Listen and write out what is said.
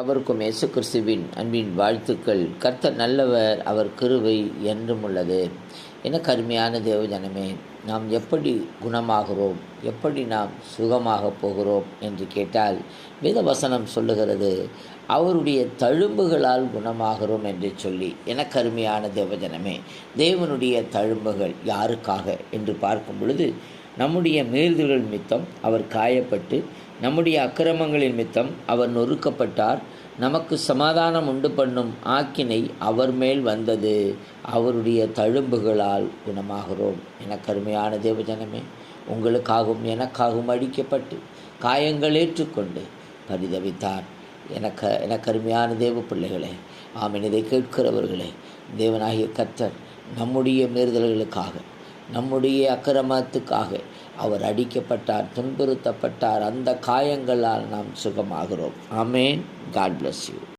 எவருக்கும் இயேசு கிறிஸ்துவின் அன்பின் வாழ்த்துக்கள். கர்த்தர் நல்லவர் அவர் கிருவை என்றும் உள்ளது. என கருமையான தேவஜனமே நாம் எப்படி குணமாகிறோம்? எப்படி நாம் சுகமாக போகிறோம் என்று கேட்டால் வேதவசனம் சொல்லுகிறது அவருடைய தழும்புகளால் குணமாகிறோம் என்று சொல்லி. என கருமையான தேவஜனமே தேவனுடைய தழும்புகள் யாருக்காக? என்று பார்க்கும் பொழுது நம்முடைய மீறுதல்கள் மித்தம் அவர் காயப்பட்டு நம்முடைய அக்கிரமங்களின் மித்தம் அவர் நொறுக்கப்பட்டார். நமக்கு சமாதானம் உண்டு பண்ணும் ஆக்கினை அவர் மேல் வந்தது. அவருடைய தழும்புகளால் குணமாகிறோம். என கருமையான தேவஜனமே உங்களுக்காகவும் எனக்காகவும் அடிக்கப்பட்டு காயங்கள் ஏற்றுக்கொண்டு பரிதவித்தார். எனக்கு என கருமையான தேவ பிள்ளைகளே ஆம் இதை கேட்கிறவர்களே தேவனாகிய கத்தர் நம்முடைய மீறுதல்களுக்காக நம்முடைய அக்கிரமத்துக்காக. அவர் அடிக்கப்பட்டார் துன்புறுத்தப்பட்டார். அந்த காயங்களால் நாம் சுகமாகிறோம். ஆமேன். God bless you